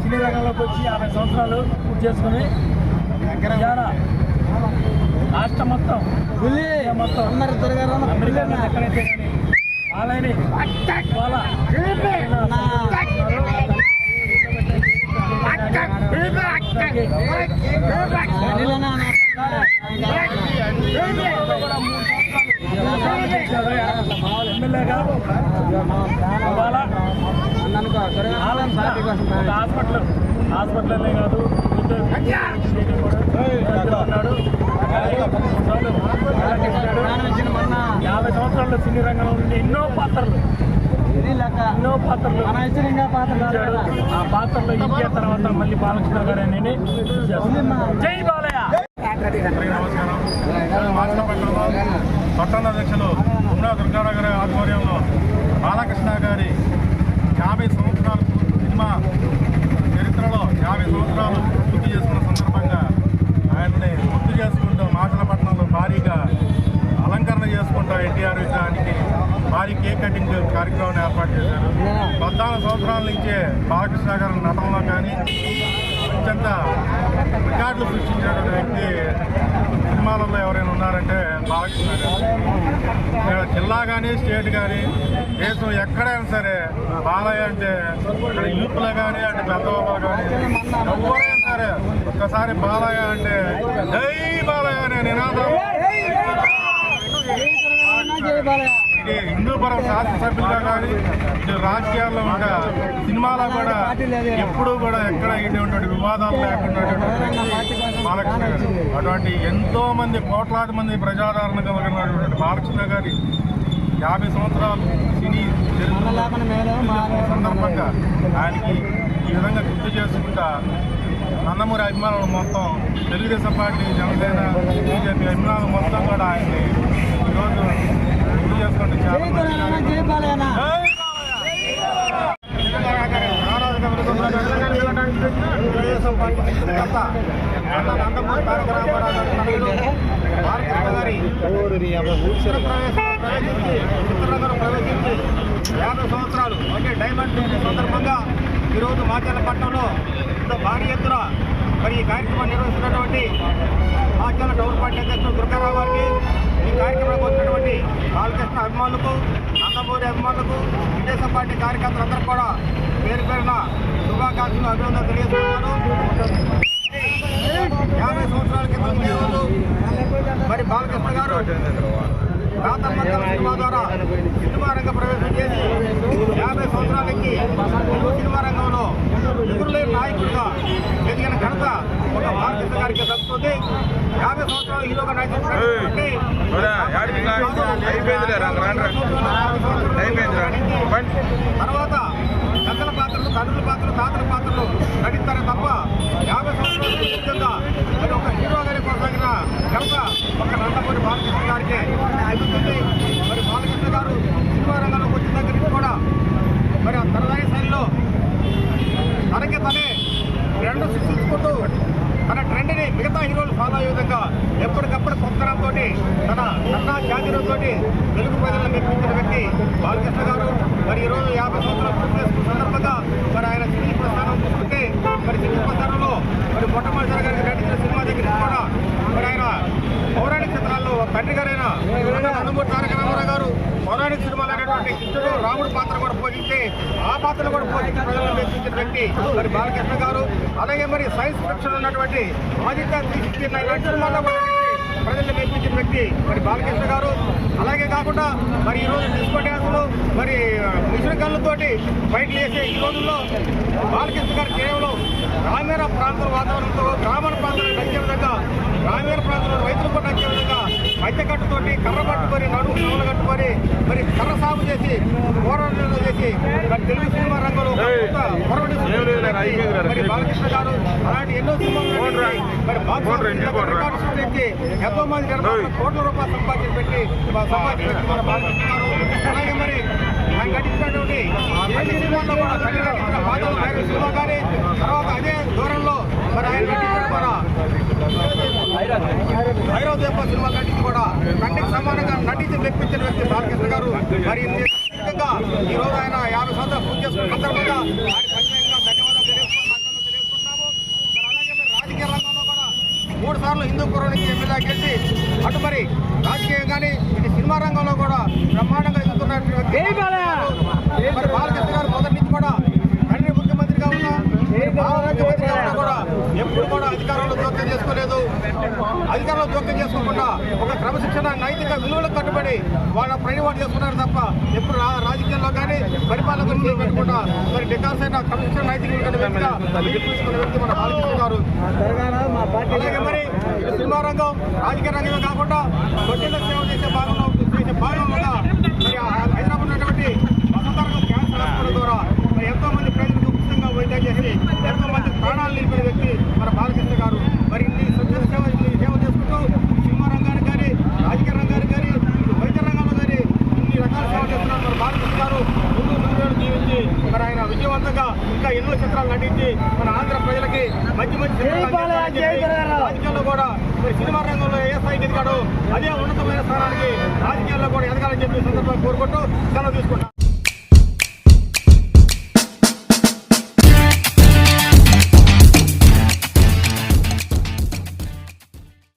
సినీ రంగంలోకి వచ్చి యాభై సంవత్సరాలు పూర్తి చేసుకుని ఇవాళ రాష్ట్రం మొత్తం ఇండియా మొత్తం అమెరికా మీద ఎక్కడైతే కానీ వాళ్ళని ఇవాళ ఇవాళ హాస్పిటల్ హాస్పిటల్ కాదు ఉన్నాడు యాభై సంవత్సరాల్లో సినీ రంగంలో ఉండే ఎన్నో పాత్రలు ఎన్నో పాత్రలు. ఆ పాత్రలో ఇండియా తర్వాత మళ్ళీ బాలకృష్ణ గారు అని జై బాలయ్య నమస్కారం పట్టణ అధ్యక్షులు ఉన్నా దుర్గారావు గారి ఆధ్వర్యంలో గారి యాభై సంవత్సరాల సినిమా చరిత్రలో యాభై సంవత్సరాలు పూర్తి చేసుకున్న సందర్భంగా ఆయన్ని గుర్తు చేసుకుంటూ మాచలపట్నంలో భారీగా అలంకరణ చేసుకుంటూ ఎన్టీఆర్ విగ్రహానికి భారీ కేక్ కటింగ్ కార్యక్రమాన్ని ఏర్పాటు చేశారు. పద్నాలుగు సంవత్సరాల నుంచే బాలకృష్ణ గారి నటనలో కానీ అత్యంత రికార్డులు సృష్టించినటువంటి వ్యక్తి సినిమాలలో ఎవరైనా ఉన్నారంటే బాలకృష్ణ గారు. జిల్లా కానీ స్టేట్ కానీ దేశం ఎక్కడైనా సరే బాలయ్య అంటే ఇక్కడ యూత్లో కానీ అటు పెద్దవాళ్ళు కానీ ఎవరైనా సరే ఒక్కసారి బాలయ్య అంటే జై బాలయ్య అనే నినాదం. ఇది హిందూపురం శాసనసభ్యులుగా కానీ ఇటు రాజకీయాల్లో కూడా సినిమాలో కూడా ఎప్పుడూ కూడా ఎక్కడ ఇటువంటి వివాదాలు లేకుండా బాలకృష్ణ గారు. అటువంటి ఎంతో మంది కోట్లాది మంది ప్రజాదరణ కలిగినటువంటి బాలకృష్ణ గారి యాభై సంవత్సరాలు సినీ సందర్భంగా ఆయనకి ఈ విధంగా గుర్తు చేసుకుంటా నందమూరి అభిమానులు మొత్తం తెలుగుదేశం పార్టీ జనసేన బీజేపీ అభిమానులు మొత్తం కూడా ఆయన్ని ఈరోజు యాభై సంవత్సరాలు ఒకే డైమండ్ డే సందర్భంగా ఈరోజు మాచర్లపట్నంలో ఇంత భారీ ఎత్తున మరి ఈ కార్యక్రమం నిర్వహిస్తున్నటువంటి మాచర్ల టౌన్ పార్టీ అధ్యక్షుడు దుర్గారావు గారికి ఈ కార్యక్రమానికి వచ్చినటువంటి బాలకృష్ణ అభిమానులకు నందమూరి అభిమానులకు తెలుగుదేశం పార్టీ కార్యకర్తలందరూ కూడా పేరు పేరున శుభాకాంక్షలు అభినందనలు తెలియజేస్తున్నాను. యాభై సంవత్సరాల క్రితం ఈరోజు మరి బాలకృష్ణ గారు రాతమంగళ సినిమా ద్వారా సినిమా రంగ ప్రవేశం చేసి యాభై సంవత్సరాలకి తెలుగు సినిమా రంగంలో ఎదురులేని నాయకుడిగా ఎదిగిన ఘనత ఒక బాలకృష్ణ గారికి దక్కుతుంది యాభై సంవత్సరాలు హీరోగా నటించినటువంటి తర్వాత పెద్దల పాత్రలు తండ్రుల పాత్రలు తాతల పాత్రలు నటిస్తారే తప్ప యాభై సంవత్సరాల జీవితంగా మరి ఒక హీరో గారి కొనసాగిన ఘనత ఒక నందమూరి బాలకృష్ణ గారికి అందుతుంది మరి బాలకృష్ణ గారు సినిమా రంగంలోకి వచ్చిన దగ్గర నుంచి కూడా మరి ఆ తనదైన శైలిలో తనకి తనే ట్రెండ్ సృష్టించుకుంటూ తన ట్రెండ్ని మిగతా హీరోలు ఫాలో అయ్యే విధంగా ఎప్పటికప్పుడు కొత్తనంతో తన కన్నా జాతీయంతో తెలుగు ప్రజలను మెప్పించిన వ్యక్తి బాలకృష్ణ గారు మరి ఈరోజు యాభై సంవత్సరాలు పూర్తి చేసుకున్న సందర్భంగా మరి ఆయన సినీ ప్రస్థానం చూసుకుంటే మరి సినీ ప్రస్థానంలో మరి మొట్టమొదటిసారి గారికి నటించిన సినిమా దగ్గర నుంచి కూడా మరి ఆయన పౌరాణిక చిత్రాల్లో తండ్రి గారైన నందమూరి తారక రామారావు గారు పౌరాణిక సినిమాలు కృష్ణుడు రాముడు పాత్ర కూడా పోషించి ఆ పాత్రను కూడా పోషించి ప్రజలను మెప్పించిన వ్యక్తి మరి బాలకృష్ణ గారు. అలాగే మరి సైన్స్ ఫిక్షన్ ఉన్నటువంటి ఆదిత్య త్రీ సినిమాల్లో కూడా ప్రజలను మెప్పించిన వ్యక్తి మరి బాలకృష్ణ గారు. అలాగే కాకుండా మరి ఈ రోజు డిస్కో డ్యాన్సులు మరి మిషన్ గన్లతోటి బయట వేసే ఈ రోజుల్లో బాలకృష్ణ గారు కేవలం గ్రామీణ ప్రాంతాల వాతావరణంతో గ్రామీణ ప్రాంతాలకు నచ్చే విధంగా గ్రామీణ ప్రాంతంలో రైతులు కూడా నచ్చే విధంగా మధ్యకట్టుతోటి కర్ర పట్టుకొని నడుము నవలగట్టు కట్టుకొని మరి కర్ర సాగు చేసి పోరాటాలు చేసి మరి తెలుగు సినిమా రంగంలో మరి బాలకృష్ణ గారు అలాంటి ఎన్నో సినిమాలు మరి బాక్స్ ఎంతో మంది కోట్ల రూపాయలు సంపాదించి పెట్టి సంపాదించిన వ్యక్తి మన బాలకృష్ణ గారు. అలాగే మరి ఆయన నటించినటువంటి సినిమాల్లో కూడా తల్లి నటించిన సినిమా కానీ తర్వాత అదే దూరంలో మరి ఆయన నటించిన మన సినిమా నటించి కూడా కంటికి సమానంగా నటించి మెప్పించిన వ్యక్తి బాలకృష్ణ గారు. మరి ఈ రోజు ఆయన యాభై సంవత్సరాలు పూర్తి చేసుకున్న సందర్భంగా ఆయన ప్రత్యేకంగా ధన్యవాదాలు తెలియజేస్తున్నాము, అభినందనలు తెలియజేస్తున్నాము. మరి అలాగే మరి రాజకీయ రంగంలో కూడా మూడు సార్లు హిందూపురం నుంచి ఎమ్మెల్యే గెలిచి అటు మరి రాజకీయం కానీ ఇటు సినిమా రంగంలో కూడా బ్రహ్మాండంగా ఎదుగుతున్నటువంటి మరి బాలకృష్ణ గారు మొదటి నుంచి కూడా తండ్రి ముఖ్యమంత్రిగా ఉన్నా ముఖ్యమంత్రిగా ఉన్నా కూడా ఎప్పుడు కూడా అధికారంలో జోక్యం చేసుకోలేదు అధికారంలో జోక్యం చేసుకోకుండా ఒక క్రమశిక్షణ నైతిక విలువలకు కట్టుబడి వాళ్ళ ప్రయోజనం చేసుకున్నారు తప్ప ఎప్పుడు రాజకీయాల్లో కానీ పరిపాలన గురించి చేయకుండా మరి డికాస్ అయిన క్రమశిక్షణ నైతిక వ్యక్తి మన బాలకృష్ణ గారు. అలాగే మరి సినిమా రంగం రాజకీయ రంగమే కాకుండా స్వచ్ఛంద సేవ చేసే భాగంలో చేసే భాగంలో మరి హైదరాబాద్ ఉన్నటువంటి వసంతరంగం క్యాన్సర్ హాస్పిటల్ ద్వారా మరి ఎంతో మంది ప్రజలకు ఉచితంగా వైద్యం చేసి ఎంతో మంది ప్రాణాలు నిలిపిన వ్యక్తి మన బాలకృష్ణ గారు మరి ఈ స్వచ్ఛంద సేవ ఈ సేవ చేసుకుంటూ సినిమా రంగానికి కానీ రాజకీయ రంగానికి కానీ ఇటు వైద్య రంగంలో కానీ ఇన్ని రకాల సేవ చేస్తున్నారు మన బాలకృష్ణ గారు ముందు ముందు జీవించి మరి ఆయన విజయవంతంగా ఎన్నో చిత్రాలు నటించి మన ఆంధ్ర ప్రజలకి మంచి మంచి రాజకీయాల్లో కూడా మరి సినిమా రంగంలో ఏ స్థాయికి ఎదిగాడో అదే ఉన్నతమైన స్థానానికి రాజకీయాల్లో కూడా ఎదగాలని చెప్పి సందర్భంగా కోరుకుంటూ సెలవు తీసుకుంటాం